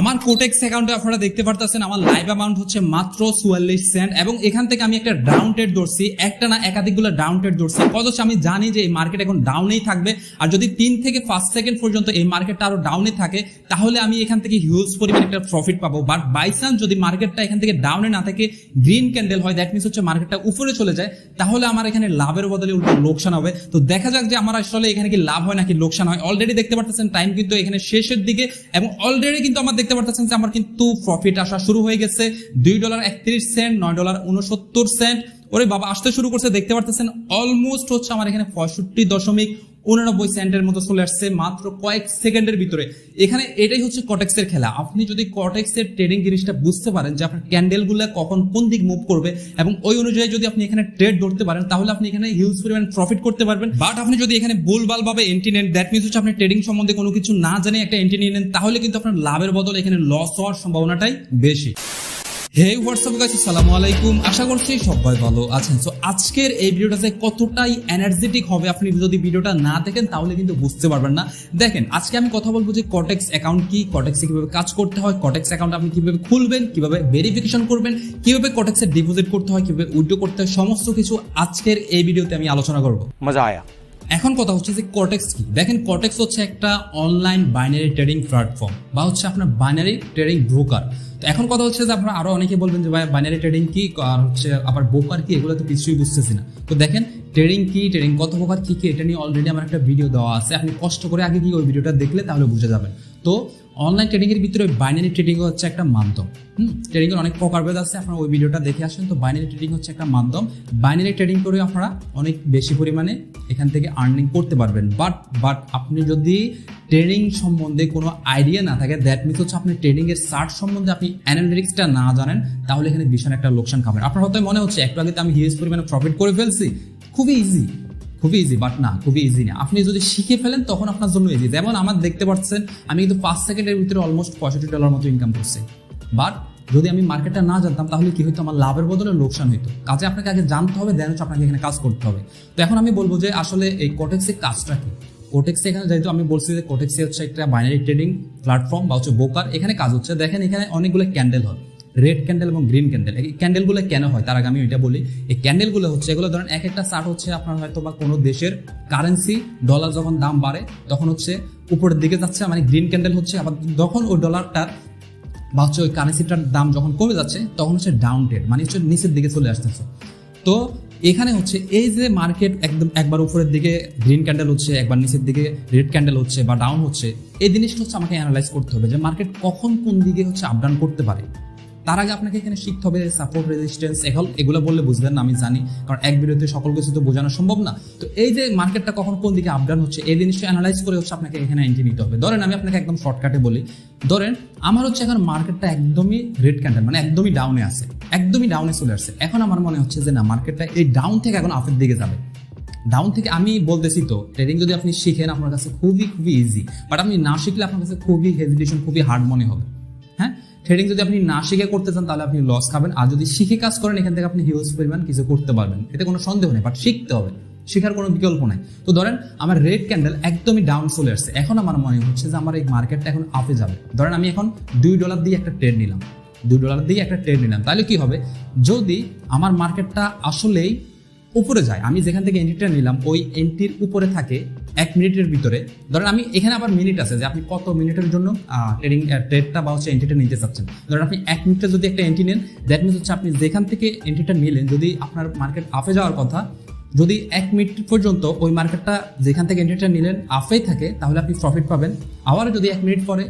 আমার কোটেক্স অ্যাকাউন্টে আপনারা দেখতে পারতেছেন, আমার লাইভ অ্যামাউন্ট হচ্ছে মাত্র চুয়াল্লিশ সেন্ট এবং এখান থেকে আমি একটা ডাউন ট্রেড ধরছি, একটা না একাধিকগুলো ডাউন ট্রেড ধরছি। অথচ আমি জানি যে এই মার্কেট এখন ডাউনেই থাকবে। আর যদি তিন থেকে পাঁচ সেকেন্ড পর্যন্ত এই মার্কেটটা আরও ডাউনে থাকে, তাহলে আমি এখান থেকে হিউজ পরিমাণ একটা প্রফিট পাবো। বাট বাই চান্স যদি মার্কেটটা এখান থেকে ডাউনে না থাকে গ্রিন ক্যান্ডেল হয় দ্যাট মিনস হচ্ছে মার্কেটটা উপরে চলে যায়, তাহলে আমার এখানে লাভের বদলে উল্টো লোকসান হবে। তো দেখা যাক যে আমার আসলে এখানে কি লাভ হয় নাকি লোকসান হয়। অলরেডি দেখতে পারতেছেন টাইম কিন্তু এখানে শেষের দিকে এবং অলরেডি কিন্তু আমার দেখতে পারতেছেন যে আমার কিন্তু প্রফিট আসা শুরু হয়ে গেছে। দুই ডলার একত্রিশ সেন্ট নয় ডলার উনসত্তর সেন্ট ওরে বাবা, আসতে শুরু করছে, দেখতে পারতেছেন অলমোস্ট হচ্ছে আমার এখানে পঁয়ষট্টি দশমিক উননব্বই সেন্টের মতো চলে আসছে মাত্র কয়েক সেকেন্ডের ভিতরে। এখানে এটাই হচ্ছে কটেক্সের খেলা। আপনি যদি কটেক্সের ট্রেডিং জিনিসটা বুঝতে পারেন যে আপনার ক্যান্ডেলগুলো কখন কোন দিক মুভ করবে এবং ওই অনুযায়ী যদি আপনি এখানে ট্রেড ধরতে পারেন, তাহলে আপনি এখানে হিউজ পরিমাণ প্রফিট করতে পারবেন। বাট আপনি যদি এখানে ভুলভাল ভাবে এন্ট্রি নেন দ্যাট মিনস হচ্ছে আপনি ট্রেডিং সম্বন্ধে কোনো কিছু না জানে একটা এন্ট্রি নিয়ে নেন, তাহলে কিন্তু আপনার লাভের বদলে এখানে লস হওয়ার সম্ভাবনাটাই বেশি। হে হোয়াটসঅ্যাপ গাছ আসসালামু আলাইকুম আশা করছি সবাই ভালো আছেন। সো আজকের এই ভিডিওটা যে কতটাই এনার্জেটিক হবে আপনি যদি ভিডিওটা না দেখেন, তাহলে কিন্তু বুঝতে পারবেন না। দেখেন, আজকে আমি কথা বলব যে কটেক্স অ্যাকাউন্ট কি কটেক্সে কীভাবে কাজ করতে হয় কটেক্স অ্যাকাউন্ট আপনি কীভাবে খুলবেন, কীভাবে ভেরিফিকেশন করবেন, কীভাবে কটেক্সে ডিপোজিট করতে হয়, কীভাবে উইড্রো করতে হয়, সমস্ত কিছু আজকের এই ভিডিওতে আমি আলোচনা করব। মজা আয়া। এখন কথা হচ্ছে যে কটেক্স কি? দেখেন কটেক্স হচ্ছে একটা অনলাইন বাইনারি ট্রেডিং প্ল্যাটফর্ম বা হচ্ছে আপনার বাইনারি ট্রেডিং ব্রোকার তো এখন কথা হচ্ছে যে আপনারা আরও অনেকে বলবেন যে ভাই বাইনারি ট্রেডিং কি আর হচ্ছে আবার ব্রোকার কি? এগুলো তো কিছুই বুঝতেছি না। তো দেখেন ট্রেডিং কি ট্রেডিং কত প্রকার কি কি, এটা নিয়ে অলরেডি আমার একটা ভিডিও দেওয়া আছে। আপনি কষ্ট করে আগে গিয়ে ওই ভিডিওটা দেখলে তাহলে বুঝে যাবেন। তো অনলাইন ট্রেডিংয়ের ভিতরে বাইনারি ট্রেডিং হচ্ছে একটা মাধ্যম। হুম? ট্রেডিং এর অনেক প্রকারভেদ আছে, আপনারা ওই ভিডিওটা দেখে আসেন। তো বাইনারি ট্রেডিং হচ্ছে একটা মাধ্যম। বাইনারি ট্রেডিং করে আপনারা অনেক বেশি পরিমাণে এখান থেকে আর্নিং করতে পারবেন। বাট বাট আপনি যদি ট্রেডিং সম্বন্ধে কোনো আইডিয়া না থাকে দ্যাট মিনস হচ্ছে আপনি ট্রেডিং এর সার্ট সম্বন্ধে আপনি অ্যানালিটিক্সটা না জানেন, তাহলে এখানে ভীষণ একটা লোকসান খাবেন। আপনার হয়তো মনে হচ্ছে, একটু আগে তো আমি হিউজ পরিমাণে প্রফিট করে ফেলছি। খুবই ইজি খুবই ইজি বাট না, খুবই ইজি না। আপনি যদি শিখে ফেলেন, তখন আপনার জন্য ইজি যেমন আমার দেখতে পাচ্ছেন, আমি কিন্তু পাঁচ সেকেন্ডের ভিতরে অলমোস্ট পঁয়ষট্টি ডলার মতো ইনকাম করছি। বাট যদি আমি মার্কেটটা না জানতাম, তাহলে কি হতো আমার লাভের বদলে লোকসান হতো কাজে আপনাকে আগে জানতে হবে দেন হচ্ছে আপনাকে এখানে কাজ করতে হবে। তো এখন আমি বলব যে, আসলে এই কোটেক্সের কাজটা কি? কোটেক্সে এখানে যেহেতু আমি বলছি যে কোটেক্সে হচ্ছে একটা বাইনারি ট্রেডিং প্ল্যাটফর্ম বা হচ্ছে বোকার এখানে কাজ হচ্ছে। দেখেন এখানে অনেকগুলো ক্যান্ডেল হয়। রেড ক্যান্ডেল এবং গ্রিন ক্যান্ডেল এই ক্যান্ডেলগুলো কেন হয়? তার আগে আমি এটা বলি, এই ক্যান্ডেলগুলো হচ্ছে, এগুলো ধরেন এক একটা চার্ট হচ্ছে আপনার হয়তো বা কোনো দেশের কারেন্সি ডলার যখন দাম বাড়ে, তখন হচ্ছে উপরের দিকে যাচ্ছে মানে গ্রিন ক্যান্ডেল হচ্ছে, আবার যখন ওই ডলারটার বা হচ্ছে ওই কারেন্সিটার দাম যখন কমে যাচ্ছে, তখন হচ্ছে ডাউন ট্রেড মানে হচ্ছে নিচের দিকে চলে আসতেছে। তো এখানে হচ্ছে এই যে মার্কেট একদম একবার উপরের দিকে গ্রিন ক্যান্ডেল হচ্ছে, একবার নিচের দিকে রেড ক্যান্ডেল হচ্ছে বা ডাউন হচ্ছে, এই জিনিসটা হচ্ছে আমাকে অ্যানালাইজ করতে হবে যে মার্কেট কখন কোন দিকে হচ্ছে আপ ডাউন করতে পারে। তার আগে আপনাকে এখানে শিখতে হবে সাপোর্ট রেজিস্ট্যান্স এখন এগুলো বললে বুঝবেন না, আমি জানি। কারণ এক ভিডিওতে সকল কিছু তো বোঝানো সম্ভব না। তো এই যে মার্কেটটা কখন কোন দিকে আপডাউন হচ্ছে, এই জিনিসটা অ্যানালাইজ করে হচ্ছে আপনাকে এখানে এন্ট্রি নিতে হবে। ধরেন আমি আপনাকে একদম শর্টকাটে বলি। ধরেন, আমার হচ্ছে এখন মার্কেটটা একদমই রেড ক্যান্ডেল মানে একদমই ডাউনে আছে। একদমই ডাউনে চলে আসছে। এখন আমার মনে হচ্ছে যে না মার্কেটটা এই ডাউন থেকে এখন আপের দিকে যাবে। ডাউন থেকে আমি বলতেছি তো ট্রেডিং যদি আপনি শিখেন, আপনার কাছে খুবই খুবই ইজি বাট আপনি না শিখলে আপনার কাছে খুবই হেজিটেশন খুবই হার্ড মনে হবে। ট্রেডিং যদি আপনি না শিখে করতে চান, তাহলে আপনি লস খাবেন। আর যদি শিখে কাজ করেন, এখান থেকে আপনি হিউজ পরিমাণ কিছু করতে পারবেন। এতে কোনো সন্দেহ নেই বাট শিখতে হবে। শেখার কোনো বিকল্প নাই। তো ধরেন, আমার রেড ক্যান্ডেল একদমই ডাউন চলে আসছে। এখন আমার মনে হচ্ছে যে আমার এই মার্কেটটা এখন আপে যাবে। ধরেন, আমি এখন দুই ডলার দিয়ে একটা ট্রেড নিলাম। দুই ডলার দিয়ে একটা ট্রেড নিলাম। তাহলে কি হবে? যদি আমার মার্কেটটা আসলেই উপরে যায়, আমি যেখান থেকে এন্ট্রিটা নিলাম, ওই এন্ট্রির উপরে থাকে এক মিনিটের ভিতরে। ধরেন আমি এখানে আবার মিনিট আছে যে আপনি কত মিনিটের জন্য ট্রেডিং ট্রেডটা বা হচ্ছে এন্ট্রিটা নিতে চাচ্ছেন। ধরেন আপনি এক মিনিটে যদি একটা এন্ট্রি নেন দ্যাট মিনস হচ্ছে আপনি যেখান থেকে এন্ট্রিটা নিলেন, যদি আপনার মার্কেট আপে যাওয়ার কথা, যদি এক মিনিট পর্যন্ত ওই মার্কেটটা যেখান থেকে এন্ট্রিটা নিলেন আফেই থাকে, তাহলে আপনি প্রফিট পাবেন। আবার যদি এক মিনিট পরে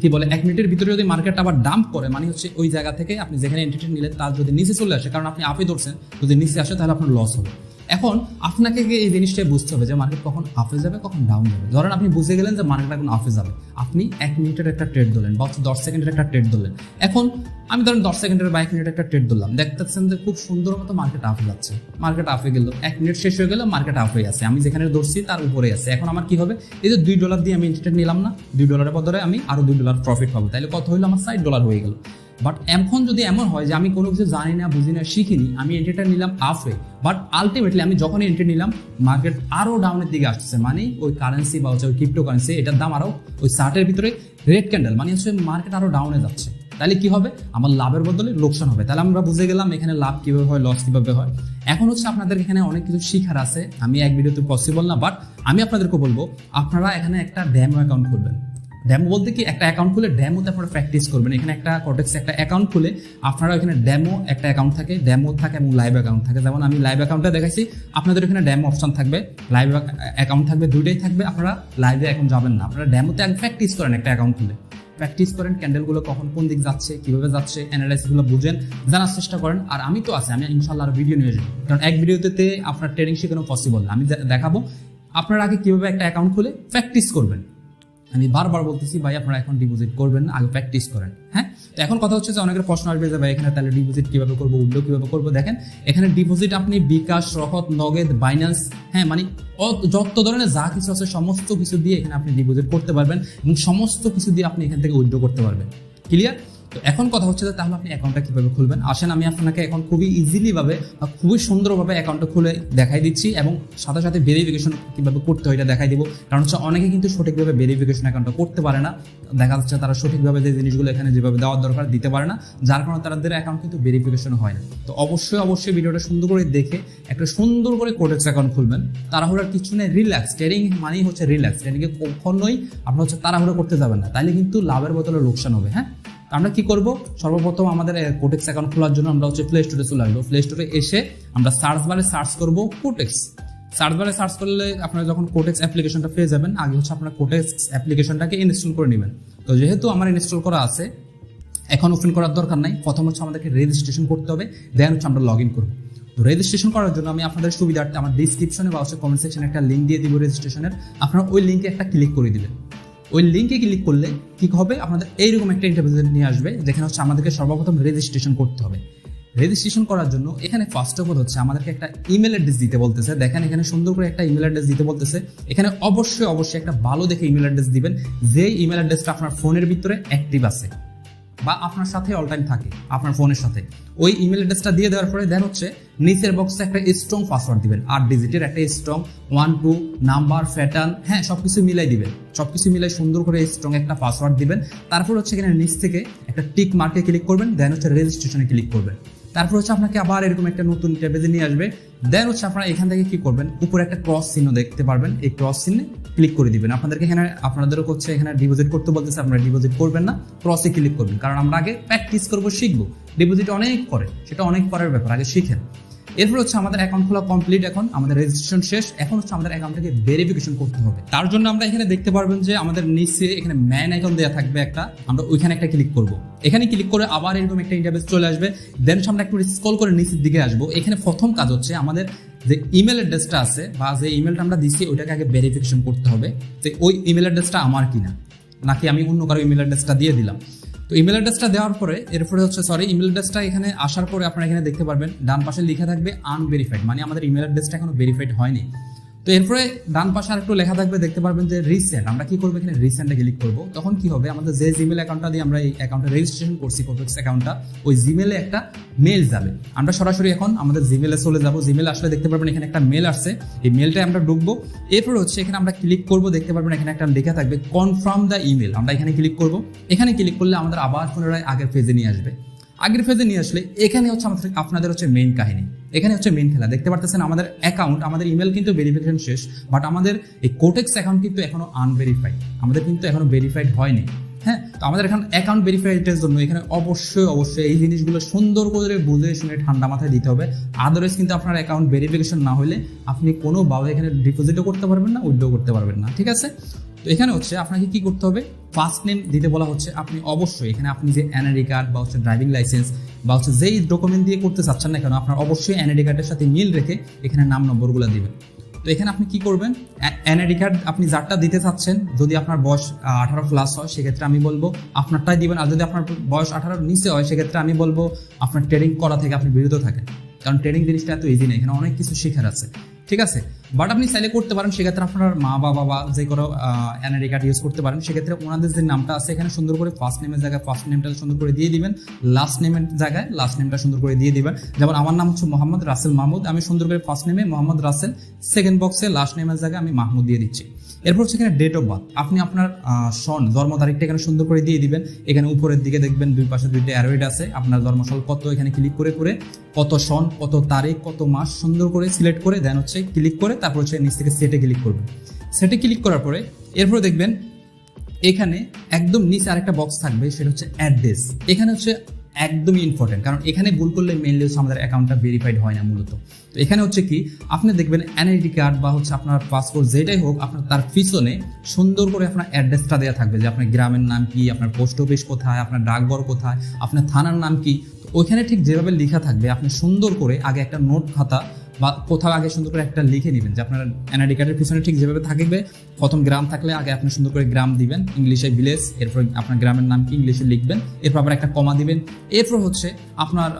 কি বলে, এক মিনিটের ভিতরে যদি মার্কেটটা আবার ডাম্প করে মানে হচ্ছে ওই জায়গা থেকে আপনি যেখানে এন্ট্রিটি নিলেন, তার যদি নিচে চলে আসে, কারণ আপনি আপে ধরছেন, যদি নিচে আসে তাহলে আপনার লস হবে। এখন আপনাকে এই জিনিসটাই বুঝতে হবে যে মার্কেট কখন আপে যাবে, কখন ডাউন যাবে। ধরেন আপনি বুঝে গেলেন যে মার্কেট এখন আপে যাবে। আপনি এক মিনিটের একটা ট্রেড ধরলেন বা হচ্ছে দশ সেকেন্ডের একটা ট্রেড ধরলেন। এখন আমি ধরেন দশ সেকেন্ডের বা এক মিনিটের একটা ট্রেড ধরলাম। দেখতেছেন যে খুব সুন্দর মতো মার্কেট আপে যাচ্ছে। মার্কেট আপে গেল। এক মিনিট শেষ হয়ে গেল মার্কেট আপে আছে। আমি যেখানে ধরছি তার উপরে আছে। এখন আমার কি হবে? এই যে দুই ডলার দিয়ে আমি এন্ট্রিটা নিলাম না, দুই ডলারের বদলে আমি আরও দুই ডলার প্রফিট পাবো। তাহলে কত হইল? আমার ষাট ডলার হয়ে গেল। বাট এখন যদি এমন হয় যে আমি কোনো কিছু জানি না, বুঝি না, শিখিনি, আমি এন্ট্রিটা নিলাম আপে বাট আলটিমেটলি আমি যখনই এন্ট্রি নিলাম মার্কেট আরও ডাউনের দিকে আসছে। মানে ওই কারেন্সি বা হচ্ছে ওই ক্রিপ্টো কারেন্সি এটার দাম আরও ওই শার্টের ভিতরে রেড ক্যান্ডেল মানে হচ্ছে মার্কেট আরও ডাউনে যাচ্ছে। তাহলে কি হবে? আমার লাভের বদলে লোকসান হবে। তাহলে আমরা বুঝে গেলাম এখানে লাভ কীভাবে হয় লস কীভাবে হয়। এখন হচ্ছে আপনাদের এখানে অনেক কিছু শিখার আছে। আমি এক ভিডিওতে পসিবল না বাট আমি আপনাদেরকে বলব, আপনারা এখানে একটা ড্যামো অ্যাকাউন্ট খুলবেন। ড্যামো বলতে কি একটা অ্যাকাউন্ট খুলে ড্যামোতে আপনারা প্র্যাকটিস করবেন। এখানে একটা কটেক্স একটা অ্যাকাউন্ট খুলে, আপনারা এখানে ড্যামো একটা অ্যাকাউন্ট থাকে ড্যামো থাকে এবং লাইভ অ্যাকাউন্ট থাকে। যেমন আমি লাইভ অ্যাকাউন্টটা দেখাইছি, আপনাদের এখানে ড্যামো অপশন থাকবে লাইভ অ্যাকাউন্ট থাকবে, দুইটাই থাকবে, আপনারা লাইভে এখন যাবেন না। আপনারা ড্যামোতে প্র্যাকটিস করেন একটা অ্যাকাউন্ট খুলে। প্র্যাকটিস করেন ক্যান্ডেলগুলো কখন কোন দিক যাচ্ছে, কীভাবে যাচ্ছে অ্যানালাইসিসগুলো বুঝেন, জানার চেষ্টা করেন। আর আমি তো আছি, আমি ইনশাল্লাহ আরও ভিডিও নিয়ে যাব কারণ এক ভিডিওতে আপনার ট্রেডিং শেখানো পসিবল না। আমি দেখাবো, আপনারা আগে কীভাবে একটা অ্যাকাউন্ট খুলে প্র্যাকটিস করবেন। আমি বারবার বলতেছি, ভাই, আপনারা এখন ডিপোজিট করবেন না আগে প্র্যাকটিস করেন। হ্যাঁ? তো এখন কথা হচ্ছে যে অনেকের প্রশ্ন আসবে যে, ভাই, এখানে তাহলে ডিপোজিট কীভাবে করব উল্টো কীভাবে করব? দেখেন, এখানে ডিপোজিট আপনি বিকাশ রহত নগদ বাইন্যান্স হ্যাঁ মানে যত ধরনের যা কিছু আছে, সমস্ত কিছু দিয়ে এখানে আপনি ডিপোজিট করতে পারবেন এবং সমস্ত কিছু দিয়ে আপনি এখান থেকে উইথড্র করতে পারবেন। ক্লিয়ার তো এখন কথা হচ্ছে যে তাহলে আপনি অ্যাকাউন্টটা কীভাবে খুলবেন? আসেন, আমি আপনাকে এখন খুবই ইজিলিভাবে বা খুবই সুন্দরভাবে অ্যাকাউন্টটা খুলে দেখাই দিচ্ছি এবং সাথে সাথে ভেরিফিকেশন কীভাবে করতে হয় এটা দেখাই দিব। কারণ হচ্ছে অনেকে কিন্তু সঠিকভাবে ভেরিফিকেশন অ্যাকাউন্টটা করতে পারে না। দেখা যাচ্ছে তারা সঠিকভাবে যে জিনিসগুলো এখানে যেভাবে দেওয়ার দরকার দিতে পারে না, যার কারণে তাদের অ্যাকাউন্ট কিন্তু ভেরিফিকেশন হয় না। তো অবশ্যই অবশ্যই ভিডিওটা সুন্দর করে দেখে একটা সুন্দর করে কোডেক্স অ্যাকাউন্ট খুলবেন। তাড়াহুড়ার কিছু নেই রিল্যাক্স ট্রেডিং মানেই হচ্ছে রিল্যাক্স ট্রেডিংয়ে কখনোই আপনার হচ্ছে তাড়াহুড়ো করতে যাবেন না। তাইলে কিন্তু লাভের বদলে লোকসান হবে হ্যাঁ? আমরা কি করব? সর্বপ্রথম আমাদের কোটেক্স অ্যাকাউন্ট খোলার জন্য আমরা হচ্ছে প্লে স্টোরে চলে আসব। প্লে স্টোরে এসে আমরা সার্চ বারে সার্চ করব কোটেক্স সার্চ বারে সার্চ করলে আপনারা যখন কোটেক্স অ্যাপ্লিকেশনটা পেয়ে যাবেন, আগে হচ্ছে আপনার কোটেক্স অ্যাপ্লিকেশনটাকে ইনস্টল করে নেবেন। তো যেহেতু আমার ইনস্টল করা আছে, এখন ওপেন করার দরকার নাই। প্রথম হচ্ছে আমাদেরকে রেজিস্ট্রেশন করতে হবে দেন হচ্ছে আমরা লগ ইন করব। তো রেজিস্ট্রেশন করার জন্য আমি আপনাদের সুবিধার্থে আমার ডিসক্রিপশনে বা হচ্ছে কমেন্ট সেকশনে একটা লিঙ্ক দিয়ে দিব রেজিস্ট্রেশনের আপনারা ওই লিঙ্কে একটা ক্লিক করে দিবেন। ওই লিঙ্কে ক্লিক করলে ঠিক হবে। আপনাদের এইরকম একটা ইন্টারভিউ নিয়ে আসবে, যেখানে হচ্ছে আমাদেরকে সর্বপ্রথম রেজিস্ট্রেশন করতে হবে। রেজিস্ট্রেশন করার জন্য এখানে ফার্স্ট অফ অল হচ্ছে আমাদেরকে একটা ইমেল অ্যাড্রেস দিতে বলতেছে। দেখেন এখানে সুন্দর করে একটা ইমেল অ্যাড্রেস দিতে বলতেছে। এখানে অবশ্যই অবশ্যই একটা ভালো দেখে ইমেল অ্যাড্রেস দিবেন। যেই ইমেল অ্যাড্রেসটা আপনার ফোনের ভিতরে অ্যাক্টিভ আছে। বা আপনার সাথে অল টাইম থাকে, আপনার ফোনের সাথে। ওই ইমেল অ্যাড্রেসটা দিয়ে দেওয়ার পরে দেন হচ্ছে নিচের বক্সে একটা স্ট্রং পাসওয়ার্ড দিবেন, আট ডিজিটের একটা strong one two number pattern হ্যাঁ সব কিছু মিলাই দিবেন। সবকিছু মিলাই সুন্দর করে স্ট্রং একটা পাসওয়ার্ড দিবেন। তারপর হচ্ছে এখানে নিচ থেকে একটা টিক মার্কে ক্লিক করবেন দেন হচ্ছে রেজিস্ট্রেশনে ক্লিক করবেন। তারপর হচ্ছে আপনাকে আবার এরকম একটা নতুন পেজে নিয়ে আসবে। দেন হচ্ছে আপনারা এখান থেকে কি করবেন? উপরে একটা ক্রস চিহ্ন দেখতে পারবেন। এই ক্রস চিহ্নে ক্লিক করে দিবেন। আপনাদেরকে এখানে, আপনাদেরও হচ্ছে এখানে ডিপোজিট করতে বলতেছে, আপনারা ডিপোজিট করবেন না ক্রসে ক্লিক করবেন। কারণ আমরা আগে প্র্যাকটিস করব, শিখব। ডিপোজিট অনেক করে, সেটা অনেক পরের ব্যাপার, আগে শিখেন এরপর হচ্ছে আমাদের অ্যাকাউন্ট খোলা কমপ্লিট এখন, আমাদের রেজিস্ট্রেশন শেষ। এখন হচ্ছে আমাদের অ্যাকাউন্টটাকে ভেরিফিকেশন করতে হবে। তার জন্য আমরা এখানে দেখতে পারবেন যে আমাদের নিচে এখানে ম্যান আইকন দেওয়া থাকবে একটা, আমরা ওইখানে একটা ক্লিক করব। এখানে ক্লিক করে আবার এরকম একটা ইন্টারভেস চলে আসবে। দেন আমরা একটু স্ক্রল করে নিচের দিকে আসব। এখানে প্রথম কাজ হচ্ছে আমাদের যে ইমেল অ্যাড্রেসটা আছে বা যে ইমেলটা আমরা দিচ্ছি ওইটাকে আগে ভেরিফিকেশন করতে হবে যে ওই ইমেল অ্যাড্রেসটা আমার কিনা, নাকি আমি অন্য কারও ইমেল অ্যাড্রেসটা দিয়ে দিলাম। তো ইমেল অ্যাড্রেসটা দেওয়ার পরে, এরপরে হচ্ছে সরি ইমেল অ্যাড্রেসটা এখানে আসার পরে আপনারা এখানে দেখতে পারবেন, ডান পাশে লিখে থাকবে আনভেরিফাইড মানে আমাদের ইমেল অ্যাড্রেসটা এখনও ভেরিফাইড হয়নি। তো এরপরে ডান পাশে আর একটু লেখা থাকবে, দেখতে পারবেন যে রিসেন্ট আমরা কি করব এখানে? রিসেন্টে ক্লিক করব। তখন কি হবে? আমাদের যে জিমেল অ্যাকাউন্টটা দিয়ে আমরা এই অ্যাকাউন্টে রেজিস্ট্রেশন করছি কোপেক্স অ্যাকাউন্টটা ওই জিমেলে একটা মেল যাবে। আমরা সরাসরি এখন আমাদের জিমেলে চলে যাব। জিমেল আসলে দেখতে পারবেন এখানে একটা মেল আসছে। এই মেলটায় আমরা ঢুকবো। এরপর হচ্ছে এখানে আমরা ক্লিক করব। দেখতে পারবেন এখানে একটা লেখা থাকবে কনফার্ম দ্য ইমেল আমরা এখানে ক্লিক করব। এখানে ক্লিক করলে আমাদের আবার পুনরায় আগের পেজে নিয়ে আসবে। আগের ফেজে নিয়ে আসলে, এখানে হচ্ছে আমাদের, আপনাদের হচ্ছে মেইন কাহিনী। এখানে হচ্ছে মেইন খেলা। দেখতে পারতেছেন আমাদের অ্যাকাউন্ট আমাদের ইমেল কিন্তু ভেরিফিকেশন শেষ বাট আমাদের এই কোটেক্স অ্যাকাউন্ট কিন্তু এখনও আনভেরিফাইড আমাদের কিন্তু এখনও ভেরিফাইড হয়নি। হ্যাঁ তো আমাদের এখন অ্যাকাউন্ট ভেরিফাইডের জন্য এখানে অবশ্যই অবশ্যই এই জিনিসগুলো সুন্দর করে বুঝে শুনে ঠান্ডা মাথায় দিতে হবে। আদারওয়াইজ কিন্তু আপনার অ্যাকাউন্ট ভেরিফিকেশন না হলে আপনি কোনোভাবে এখানে ডিপোজিটও করতে পারবেন না উইথড্র করতে পারবেন না। ঠিক আছে? এখানে হচ্ছে আপনাকে কি করতে হবে? ফার্স্ট নেম দিতে বলা হচ্ছে আপনি অবশ্যই। এখানে আপনি যে এনআইডি কার্ড বা হচ্ছে ড্রাইভিং লাইসেন্স বা হচ্ছে যেই ডকুমেন্ট দিয়ে করতে চাচ্ছেন না কেন, আপনার অবশ্যই এনআইডি কার্ডের সাথে মিল রেখে এখানে নাম নম্বরগুলো দিবেন। তো এখানে আপনি কি করবেন? এনআইডি কার্ড আপনি যারটা দিতে চাচ্ছেন, যদি আপনার বয়স আঠারো প্লাস হয়, সেক্ষেত্রে আমি বলব আপনারটাই দিবেন। আর যদি আপনার বয়স আঠারোর নিচে হয়, সেক্ষেত্রে আমি বলব আপনার ট্রেডিং করা থেকে আপনি বিরত থাকেন। কারণ ট্রেডিং জিনিসটা এত ইজি না, এখানে অনেক কিছু শেখার আছে। ঠিক আছে? বাট আপনি চাইলে করতে পারেন, সেক্ষেত্রে আপনার মা, বাবা বা যে কোনো এনআইডি কার্ড ইউজ করতে পারেন। সেক্ষেত্রে ওনাদের যে নামটা আছে, এখানে সুন্দর করে ফার্স্ট নেমের জায়গায় ফার্স্ট নেমটা সুন্দর করে দিয়ে দিবেন। লাস্ট নেমের জায়গায় লাস্ট নেমটা সুন্দর করে দিয়ে দিবেন। যেমন আমার নাম হচ্ছে মোহাম্মদ রাসেল মাহমুদ। আমি সুন্দর করে ফার্স্ট নেমে মোহাম্মদ রাসেল সেকেন্ড বক্সে লাস্ট নেমের জায়গায় আমি মাহমুদ দিয়ে দিচ্ছি। এরপর হচ্ছে এখানে ডেট অফ বার্থ আপনি আপনার সন জন্ম তারিখটা এখানে সুন্দর করে দিয়ে দিবেন। এখানে উপরের দিকে দেখবেন দুই পাশে দুইটা অ্যারোয়েড আছে। আপনার জন্মসাল কত এখানে ক্লিক করে করে, কত সন কত তারিখ, কত মাস সুন্দর করে সিলেক্ট করে দেন হচ্ছে ক্লিক করে তারপর হচ্ছে নিচ থেকে সেটে ক্লিক করবেন। সেটে ক্লিক করার পরে এরপর দেখবেন এখানে একদম নিচে আরেকটা বক্স থাকবে, সেটা হচ্ছে অ্যাড্রেস এখানে হচ্ছে একদমই ইম্পর্টেন্ট কারণ এখানে ভুল করলে মেনলি হচ্ছে আমাদের অ্যাকাউন্টটা ভেরিফাইড হয় না মূলত। তো এখানে হচ্ছে কি, আপনি দেখবেন এনআইডি কার্ড বা হচ্ছে আপনার পাসপোর্ট যেটাই হোক, আপনার তার পিছনে সুন্দর করে আপনার অ্যাড্রেসটা দেওয়া থাকবে যে আপনার গ্রামের নাম কি, আপনার পোস্ট অফিস কোথায়, আপনার ডাকঘর কোথায়, আপনার থানার নাম কি। ওইখানে ঠিক যেভাবে লেখা থাকবে, আপনি সুন্দর করে আগে একটা নোট খাতা বা কোথাও আগে সুন্দর করে একটা লিখে নেবেন যে আপনার এনআইডি কার্ডের পিছনে ঠিক যেভাবে থাকবে, প্রথম গ্রাম থাকলে আগে আপনি সুন্দর করে গ্রাম দিবেন, ইংলিশে ভিলেজ, এরপর আপনার গ্রামের নাম কি ইংলিশে লিখবেন, এরপর আবার একটা কমা দিবেন, এরপর হচ্ছে আপনার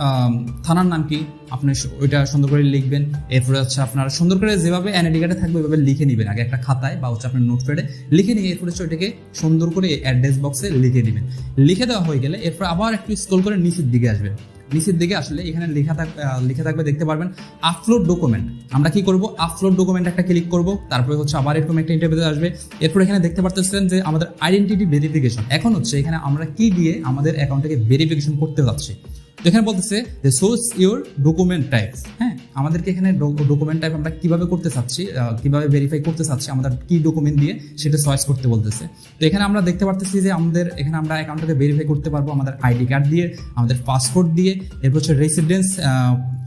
থানার নাম কি, আপনি ওইটা সুন্দর করে লিখবেন, এরপরে হচ্ছে আপনার সুন্দর করে যেভাবে এনআইডি কার্ডে থাকবে ওইভাবে লিখে নেবেন, আগে একটা খাতায় বা হচ্ছে আপনার নোটপ্যাডে লিখে নিয়ে এরপর হচ্ছে ওইটাকে সুন্দর করে অ্যাড্রেস বক্সে লিখে নেবেন লিখে দেওয়া হয়ে গেলে এরপর আবার একটু স্ক্রল করে নিচের দিকে আসবেন। নিচের দিকে আসলে এখানে লেখা থাক লেখা থাকবে, দেখতে পারবেন আপলোড ডকুমেন্ট আমরা কি করব? আপলোড ডকুমেন্ট একটা ক্লিক করব, তারপরে হচ্ছে আবার এরকম একটা ইন্টারভিউ আসবে। এরপর এখানে দেখতে পারতেছেন যে আমাদের আইডেন্টিটি ভেরিফিকেশন এখন হচ্ছে এখানে আমরা কি দিয়ে আমাদের অ্যাকাউন্টটাকে ভেরিফিকেশন করতে যাচ্ছি? তো এখানে বলতেছে যে সোর্স ইউর ডকুমেন্ট টাইপ হ্যাঁ আমাদেরকে এখানে ডকুমেন্ট টাইপ আমরা কীভাবে করতে চাচ্ছি কীভাবে ভেরিফাই করতে চাচ্ছি, আমাদের কি ডকুমেন্ট দিয়ে সেটা চয়েস করতে বলতেছে। তো এখানে আমরা দেখতে পারতেছি যে আমাদের, এখানে আমরা অ্যাকাউন্টটাকে ভেরিফাই করতে পারব আমাদের আইডি কার্ড দিয়ে, আমাদের পাসপোর্ট দিয়ে, এরপর হচ্ছে রেসিডেন্স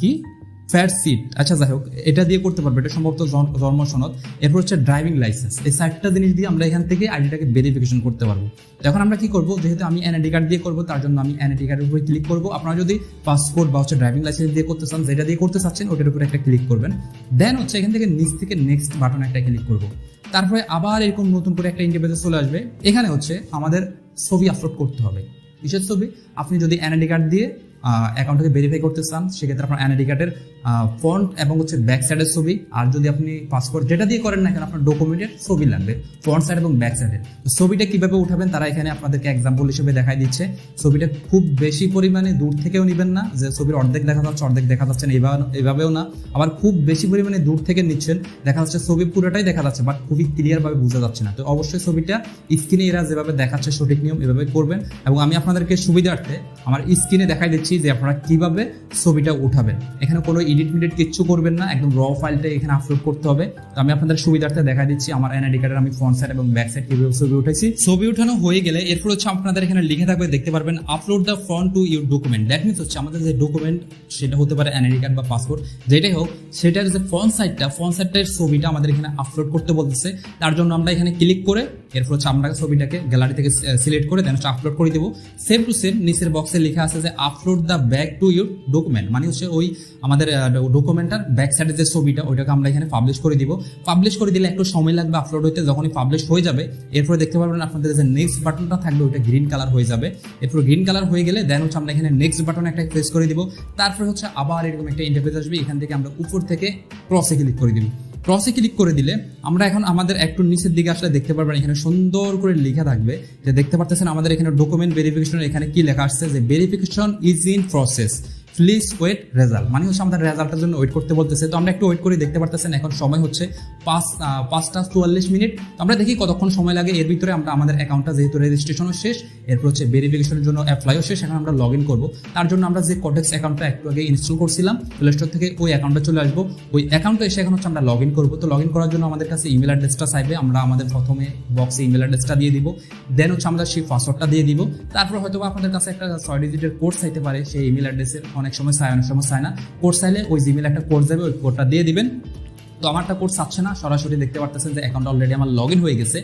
কি? ফ্যাট সিট আচ্ছা যাই হোক, এটা দিয়ে করতে পারব। এটা সম্ভবত জন- জন্ম সনদ এরপর হচ্ছে ড্রাইভিং লাইসেন্স এই চারটা জিনিস দিয়ে আমরা এখান থেকে আইডিটাকে ভেরিফিকেশন করতে পারব। এখন আমরা কি করব? যেহেতু আমি এনআইডি কার্ড দিয়ে করব, তার জন্য আমি এনআইডি কার্ডের উপরে ক্লিক করব। আপনারা যদি পাসপোর্ট বা হচ্ছে ড্রাইভিং লাইসেন্স দিয়ে করতে চান, যেটা দিয়ে করতে চাচ্ছেন, ওটার উপরে একটা ক্লিক করবেন। দেন হচ্ছে এখান থেকে নিচ থেকে নেক্সট বাটন একটা ক্লিক করব। তারপরে আবার এরকম নতুন করে একটা ইন্টারভিউ চলে আসবে। এখানে হচ্ছে আমাদের ছবি আপলোড করতে হবে। কিসের ছবি? আপনি যদি এনআইডি কার্ড দিয়ে অ্যাকাউন্টটাকে ভেরিফাই করতে চান, সেক্ষেত্রে আপনার এনআইডি কার্ডের ফ্রন্ট এবং হচ্ছে ব্যাক সাইডের ছবি। আর যদি আপনি পাসপোর্ট যেটা দিয়ে করেন না কেন, আপনার ডকুমেন্টের ছবি লাগবে ফ্রন্ট সাইড এবং ব্যাক সাইডের ছবিটা কীভাবে উঠাবেন, তারা এখানে আপনাদেরকে এক্সাম্পল হিসেবে দেখাই দিচ্ছে। ছবিটা খুব বেশি পরিমাণে দূর থেকেও নেবেন না, যে ছবির অর্ধেক দেখা যাচ্ছে, অর্ধেক দেখা যাচ্ছে না এভাবে এভাবেও না। আবার খুব বেশি পরিমাণে দূর থেকে নিচ্ছেন, দেখা যাচ্ছে ছবি পুরোটাই দেখা যাচ্ছে বাট খুবই ক্লিয়ার ভাবে বোঝা যাচ্ছে না। তো অবশ্যই ছবিটা স্ক্রিনে এরা যেভাবে দেখাচ্ছে সঠিক নিয়ম এভাবে করবেন। এবং আমি আপনাদেরকে সুবিধার্থে আমার স্ক্রিনে দেখাই দিচ্ছি যে আপনারা কীভাবে ছবিটা উঠাবেন। এখানে কোনো এডিট মিডিট কিচ্ছু করবেন না, একদম র ফাইলটা এখানে আপলোড করতে হবে। তো আমি আপনাদের সুবিধার্থে দেখা দিচ্ছি, আমার এনআইডি কার্ডের আমি ফ্রন্ট সাইড এবং ব্যাক সাইড কীভাবে ছবি উঠেছি। ছবি উঠানো হয়ে গেলে এরপর হচ্ছে আপনাদের এখানে লিখে থাকবে, দেখতে পারবেন upload the front to your document that means হচ্ছে আমাদের যে ডকুমেন্ট সেটা হতে পারে এনআইডি কার্ড বা পাসপোর্ট যেটাই হোক, সেটার যে ফ্রন্ট সাইডটা ফ্রন্ট সাইডটার ছবিটা আমাদের এখানে আপলোড করতে বলতেছে। তার জন্য আমরা এখানে ক্লিক করে এরপর হচ্ছে আমরা ছবিটাকে গ্যালারি থেকে সিলেক্ট করে দেন আপলোড করে দেবো। সেম টু সেম নিচের বক্সে লেখা আছে যে upload the back to your document মানে হচ্ছে ওই আমাদের ডকুমেন্টার ব্যাক সাইডের যে ছবিটা, ওইটাকে আমরা এখানে পাবলিশ করে দিব। পাবলিশ করে দিলে একটু সময় লাগবে আপলোড হইতে। যখনই পাবলিশ হয়ে যাবে, এরপরে দেখতে পারবেন আপনাদের যে নেক্সট বাটনটা থাকবে, ওইটা গ্রিন কালার হয়ে যাবে। এরপর গ্রিন কালার হয়ে গেলে দেন হচ্ছে আমরা এখানে নেক্সট বাটন একটা প্রেস করে দিব। তারপরে হচ্ছে আবার এরকম একটা ইন্টারফেস আসবে, এখান থেকে আমরা উপর থেকে ক্রসে ক্লিক করে দিব। ক্রসে ক্লিক করে দিলে আমরা এখন আমাদের একটু নিচের দিকে আসলে দেখতে পারবেন, এখানে সুন্দর করে লেখা থাকবে যে দেখতে পারতেছেন আমাদের এখানে ডকুমেন্ট ভেরিফিকেশন এখানে কি লেখা আসছে, যে verification is in process please wait result মানে হচ্ছে আমাদের রেজাল্টের জন্য ওয়েট করতে বলতেছে। তো আমরা একটু ওয়েট করে দেখতে পারতেছেন, এখন সময় হচ্ছে পাঁচ পাঁচটা চুয়াল্লিশ মিনিট। আমরা দেখি কতক্ষণ সময় লাগে। এর ভিতরে আমরা, আমাদের অ্যাকাউন্টটা যেহেতু রেজিস্ট্রেশনও শেষ, এরপর হচ্ছে ভেরিফিকেশনের জন্য অ্যাপ্লাইও শেষ, এখন আমরা লগ ইন করব। তার জন্য আমরা যে কটেক্স অ্যাকাউন্টটা একটু আগে ইনস্টল করছিলাম প্লে স্টোর থেকে ওই অ্যাকাউন্টে চলে আসব। ওই অ্যাকাউন্টে এসে এখন হচ্ছে আমরা লগ ইন করব। তো লগ ইন করার জন্য আমাদের কাছে ইমেল অ্যাড্রেসটা চাইবে। আমরা আমাদের প্রথমে বক্সে ইমেল অ্যাড্রেসটা দিয়ে দিব। দেন হচ্ছে আমরা সেই পাসওয়ার্ডটা দিয়ে দিব। তারপর হয়তো আপনাদের কাছে একটা ছয় ডিজিটের কোড চাইতে পারে, সেই ইমেল অ্যাড্রেসের অনেক সময় চায়, অনেক সময় চায় না। কোড চাইলে ওই জিমেল একটা কোড যাবে, ওই কোডটা দিয়ে দিবেন। তো আমারটা কোড চাচ্ছে না, সরাসরি দেখতে পারতেছেন যে অ্যাকাউন্ট অলরেডি আমার লগ হয়ে গেছে।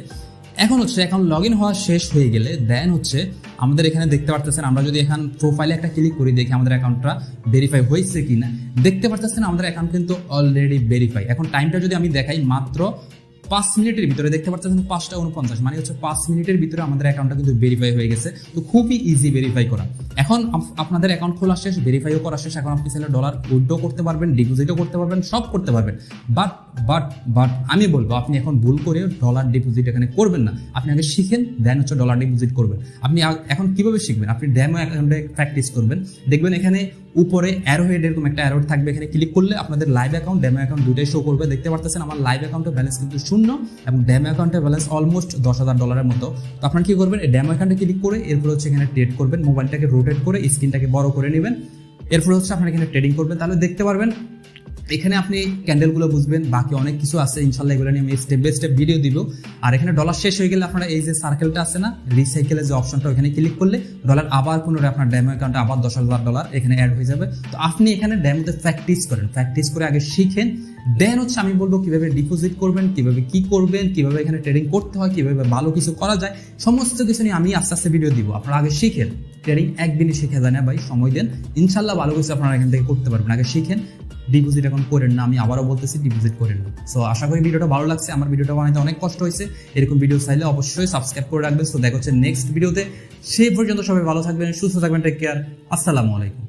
এখন হচ্ছে অ্যাকাউন্ট লগ ইন হওয়া শেষ হয়ে গেলে দেন হচ্ছে আমাদের এখানে দেখতে পারতেছেন, আমরা যদি এখান প্রোফাইলে একটা ক্লিক করি, দেখি আমাদের অ্যাকাউন্টটা ভেরিফাই হয়েছে কিনা। দেখতে পারতেছেন আমাদের অ্যাকাউন্ট কিন্তু অলরেডি ভেরিফাই এখন টাইমটা যদি আমি দেখাই মাত্র পাঁচ মিনিটের ভিতরে, দেখতে পাচ্ছেন পাঁচটা উনপঞ্চাশ মানে হচ্ছে পাঁচ মিনিটের ভিতরে আমাদের অ্যাকাউন্টটা কিন্তু ভেরিফাই হয়ে গেছে। তো খুবই ইজি ভেরিফাই করা। এখন আপ- আপনাদের অ্যাকাউন্ট খোলা শেষ ভেরিফাইও করা শেষ। এখন আপনি চাইলে ডলার উইড্রো করতে পারবেন ডিপোজিটও করতে পারবেন, সব করতে পারবেন। বাট বাট বাট আমি বলব, আপনি এখন ভুল করে ডলার ডিপোজিট এখানে করবেন না। আপনি আগে শিখেন দেন হচ্ছে ডলার ডিপোজিট করবেন। আপনি এখন কীভাবে শিখবেন? আপনি ড্যামো অ্যাকাউন্টে প্র্যাকটিস করবেন। দেখবেন এখানে উপরে অ্যারো হেড এরকম একটা অ্যারো থাকবে। এখানে ক্লিক করলে আপনাদের লাইভ অ্যাকাউন্ট ড্যামো অ্যাকাউন্ট দুটাই শো করবে। দেখতে পারতেছেন আমার লাইভ অ্যাকাউন্টের ব্যালেন্স কিন্তু শূন্য এবং ড্যামো অ্যাকাউন্টের ব্যালেন্স অলমোস্ট দশ হাজার ডলারের মতো। তো আপনারা কি করবেন? এই ড্যামো অ্যাকাউন্টে ক্লিক করে এরপর হচ্ছে এখানে ট্রেড করবেন। মোবাইলটাকে রোটেট করে স্ক্রিনটাকে বড় করে নেবেন। এরপর হচ্ছে আপনারা এখানে ট্রেডিং করবেন। তাহলে দেখতে পারবেন এখানে আপনি ক্যান্ডেলগুলো বুঝবেন, বাকি অনেক কিছু আছে, ইনশাল্লাহ এগুলো নিয়ে আমি স্টেপ বাই স্টেপ ভিডিও দিব। আর এখানে ডলার শেষ হয়ে গেলে আপনারা এই যে সার্কেলটা আছে না রিসাইকেলের যে অপশনটা ওখানে ক্লিক করলে ডলার আবার পুনরায় আপনার ড্যামো অ্যাকাউন্টে আবার দশ হাজার ডলার এখানে অ্যাড হয়ে যাবে। তো আপনি এখানে ড্যামোতে প্র্যাকটিস করেন প্র্যাকটিস করে আগে শিখেন। দেন হচ্ছে আমি বলব কীভাবে ডিপোজিট করবেন, কীভাবে কি করবেন, কীভাবে এখানে ট্রেডিং করতে হয়, কীভাবে ভালো কিছু করা যায়, সমস্ত কিছু নিয়ে আমি আস্তে আস্তে ভিডিও দিব। আপনারা আগে শিখেন। ট্রেডিং একদিনই শিখে যায় না ভাই? সময় দেন। ইনশাল্লাহ ভালো কিছু আপনারা এখান থেকে করতে পারবেন। আগে শিখেন ডিপোজিট এখন করেন না, আমি আবারও বলতেছি ডিপোজিট করেন না। সো আশা করি ভিডিওটা ভালো লাগছে। আমার ভিডিওটা বানাতে অনেক কষ্ট হয়েছে। এরকম ভিডিও চাইলে অবশ্যই সাবস্ক্রাইব করে রাখবেন। সো দেখা হচ্ছে নেক্সট ভিডিওতে সেই পর্যন্ত সবাই ভালো থাকবেন, সুস্থ থাকবেন টেক কেয়ার আসসালামু আলাইকুম।